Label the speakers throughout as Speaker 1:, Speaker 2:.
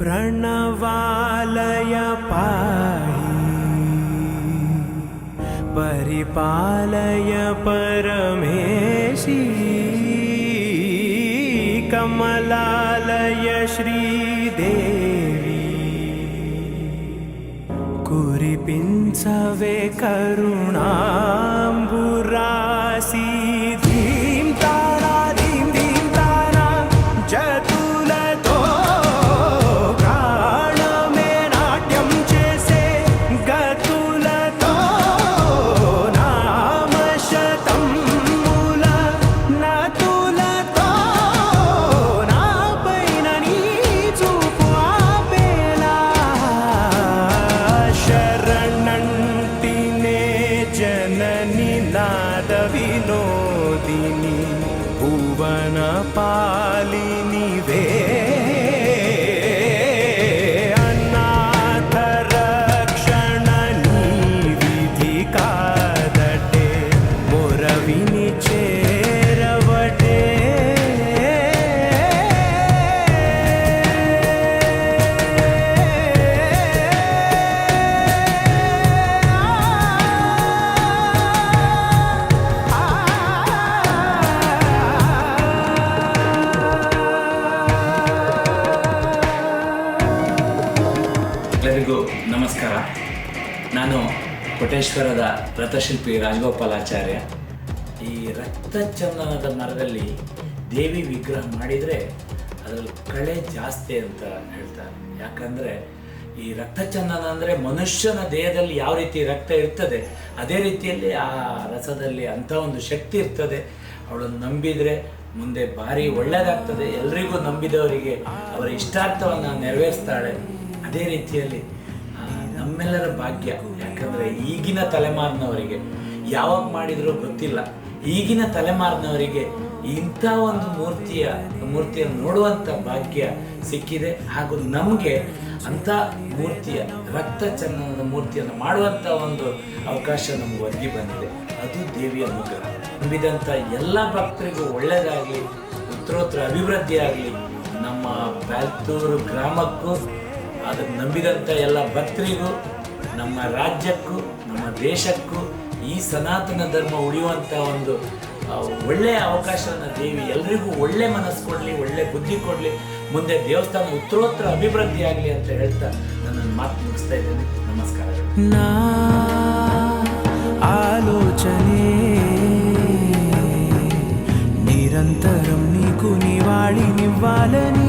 Speaker 1: प्रणवालय पाहि। परिपालय परमेशी। कमलालय श्रीदेवी। कुरिपिञ्चवे करुणाम्बुरासि పాలినివే అనాథ నీ విధి కాదటే. మొరవిని
Speaker 2: చే ನಾನು ಕೋಟೇಶ್ವರದ ರಥಶಿಲ್ಪಿ ರಾಜಗೋಪಾಲಾಚಾರ್ಯ. ಈ ರಕ್ತ ಚಂದನದ ಮರದಲ್ಲಿ ದೇವಿ ವಿಗ್ರಹ ಮಾಡಿದರೆ ಅದರಲ್ಲಿ ಕಳೆ ಜಾಸ್ತಿ ಅಂತ ಹೇಳ್ತಾರೆ. ಯಾಕಂದರೆ ಈ ರಕ್ತ ಚಂದನ ಅಂದರೆ ಮನುಷ್ಯನ ದೇಹದಲ್ಲಿ ಯಾವ ರೀತಿ ರಕ್ತ ಇರ್ತದೆ, ಅದೇ ರೀತಿಯಲ್ಲಿ ಆ ರಸದಲ್ಲಿ ಅಂಥ ಒಂದು ಶಕ್ತಿ ಇರ್ತದೆ. ಅವಳನ್ನು ನಂಬಿದರೆ ಮುಂದೆ ಭಾರಿ ಒಳ್ಳೆಯದಾಗ್ತದೆ ಎಲ್ರಿಗೂ ನಂಬಿದವರಿಗೆ ಅವರ ಇಷ್ಟಾರ್ಥವನ್ನು ನೆರವೇರಿಸ್ತಾಳೆ. ಅದೇ ರೀತಿಯಲ್ಲಿ ನಮ್ಮೆಲ್ಲರ ಭಾಗ್ಯ. ಯಾಕಂದರೆ ಈಗಿನ ತಲೆಮಾರಿನವರಿಗೆ ಯಾವಾಗ ಮಾಡಿದರೂ ಗೊತ್ತಿಲ್ಲ. ಈಗಿನ ತಲೆಮಾರಿನವರಿಗೆ ಇಂಥ ಒಂದು ಮೂರ್ತಿಯ, ಮೂರ್ತಿಯನ್ನು ನೋಡುವಂಥ ಭಾಗ್ಯ ಸಿಕ್ಕಿದೆ. ಹಾಗೂ ನಮಗೆ ಅಂಥ ಮೂರ್ತಿಯ, ರಕ್ತ ಚಂದನದ ಮೂರ್ತಿಯನ್ನು ಮಾಡುವಂಥ ಒಂದು ಅವಕಾಶ ನಮಗೆ ಒದಗಿ ಬಂದಿದೆ. ಅದು ದೇವಿಯ ಮುಖ ನಂಬಿದಂಥ ಎಲ್ಲ ಭಕ್ತರಿಗೂ ಒಳ್ಳೆಯದಾಗಲಿ, ಉತ್ತರೋತ್ತರ ಅಭಿವೃದ್ಧಿ ಆಗಲಿ ನಮ್ಮ ಬ್ಯಾಲ್ತೂರು ಗ್ರಾಮಕ್ಕೂ ಅದನ್ನು ನಂಬಿದಂಥ ಎಲ್ಲ ಭಕ್ತರಿಗೂ ನಮ್ಮ ರಾಜ್ಯಕ್ಕೂ ನಮ್ಮ ದೇಶಕ್ಕೂ ಈ ಸನಾತನ ಧರ್ಮ ಉಳಿಯುವಂಥ ಒಂದು ಆ, ಒಳ್ಳೆಯ ಅವಕಾಶವನ್ನು ದೇವಿ ಎಲ್ರಿಗೂ ಒಳ್ಳೆ ಮನಸ್ಸು ಕೊಡಲಿ ಒಳ್ಳೆ ಬುದ್ಧಿ ಕೊಡಲಿ ಮುಂದೆ ದೇವಸ್ಥಾನ ಉತ್ತರೋತ್ತರ ಅಭಿವೃದ್ಧಿ ಆಗಲಿ ಅಂತ ಹೇಳ್ತಾ ನನ್ನ ಮಾತು ಮುಗಿಸ್ತಾ ಇದ್ದೇನೆ ನಮಸ್ಕಾರಗಳು
Speaker 1: నా ఆలోచనే నిరంతరం నీకు నివాళినివ్వాలని నాలో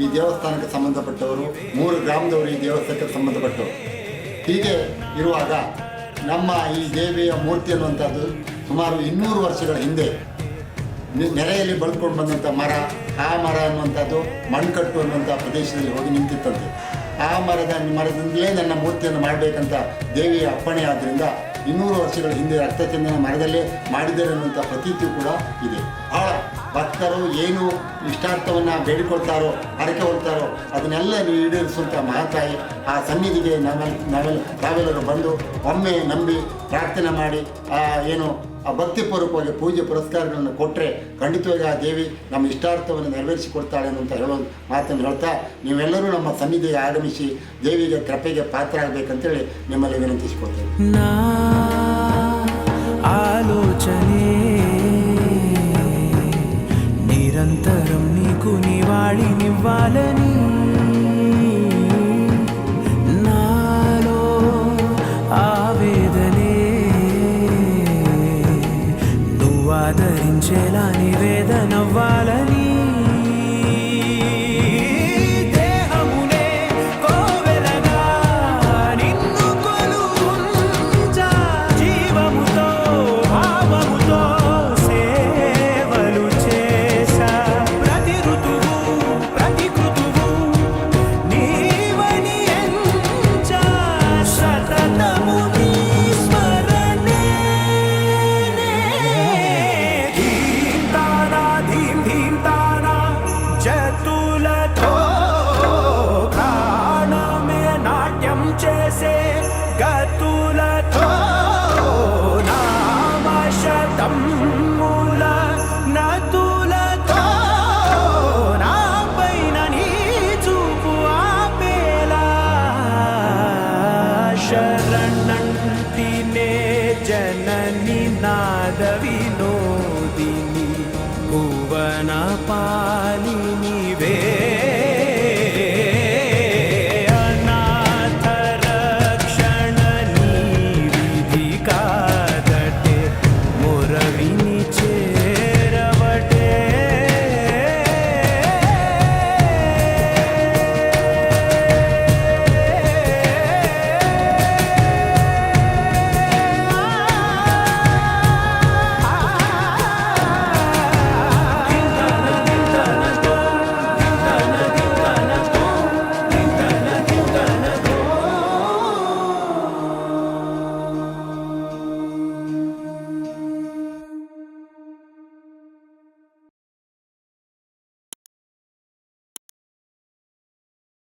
Speaker 3: ಈ ದೇವಸ್ಥಾನಕ್ಕೆ ಸಂಬಂಧಪಟ್ಟವರು, ಮೂರು ಗ್ರಾಮದವರು ಈ ದೇವಸ್ಥಾನಕ್ಕೆ ಸಂಬಂಧಪಟ್ಟವರು ಹೀಗೆ ಇರುವಾಗ ನಮ್ಮ ಈ ದೇವಿಯ ಮೂರ್ತಿ ಅನ್ನುವಂಥದ್ದು ಸುಮಾರು ಇನ್ನೂರು ವರ್ಷಗಳ ಹಿಂದೆ ನೆರೆಯಲ್ಲಿ ಬಳ್ಕೊಂಡು ಬಂದಂಥ ಮರ, ಆ ಮರ ಅನ್ನುವಂಥದ್ದು ಮಣ್ಕಟ್ಟು ಅನ್ನುವಂಥ ಪ್ರದೇಶದಲ್ಲಿ ಹೋಗಿ ನಿಂತಿತ್ತಂತೆ. ಆ ಮರದ, ಮರದಿಂದಲೇ ನನ್ನ ಮೂರ್ತಿಯನ್ನು ಮಾಡಬೇಕಂತ ದೇವಿಯ ಅಪ್ಪಣೆ ಆದ್ದರಿಂದ ಇನ್ನೂರು ವರ್ಷಗಳ ಹಿಂದೆ ರಕ್ತಚಂದನ ಮರದಲ್ಲೇ ಮಾಡಿದ್ದಾರೆ ಅನ್ನುವಂಥ ಪ್ರತೀತಿ ಕೂಡ ಇದೆ. ಬಹಳ ಭಕ್ತರು ಏನು ಇಷ್ಟಾರ್ಥವನ್ನು ಬೇಡಿಕೊಳ್ತಾರೋ ಹರಕೆ ಹೊಡ್ತಾರೋ ಅದನ್ನೆಲ್ಲ ನೀವು ಈಡೇರಿಸುವಂಥ ಮಹಾತಾಯಿ ಆ ಸನ್ನಿಧಿಗೆ ನಾವೆಲ್ಲ ನಾವೆಲ್ಲ ತಾವೆಲ್ಲರೂ ಬಂದು ಒಮ್ಮೆ ನಂಬಿ ಪ್ರಾರ್ಥನೆ ಮಾಡಿ, ಆ ಏನು, ಆ ಭಕ್ತಿಪೂರ್ವಕವಾಗಿ ಪೂಜೆ ಪುರಸ್ಕಾರಗಳನ್ನು ಕೊಟ್ಟರೆ ಖಂಡಿತವಾಗಿ ಆ ದೇವಿ ನಮ್ಮ ಇಷ್ಟಾರ್ಥವನ್ನು ನೆರವೇರಿಸಿಕೊಡ್ತಾಳೆ ಅಂತ ಹೇಳೋ ಮಾತನ್ನು ಹೇಳ್ತಾ, ನೀವೆಲ್ಲರೂ ನಮ್ಮ ಸನ್ನಿಧಿಗೆ ಆಗಮಿಸಿ ದೇವಿಗೆ ಕೃಪೆಗೆ ಪಾತ್ರ ಆಗಬೇಕಂತೇಳಿ ನಿಮ್ಮಲ್ಲಿ ವಿನಂತಿಸಿಕೊಡ್ತೇವೆ
Speaker 1: నా నిరంతరం నీకు నివాళినివ్వాలని నాలో ఆవేదనే నువ్వు ఆదరించేలా నివేదనవ్వాలని ನಿನಾದ ವಿನೋದಿನಿ ಭುವನ ಪಾ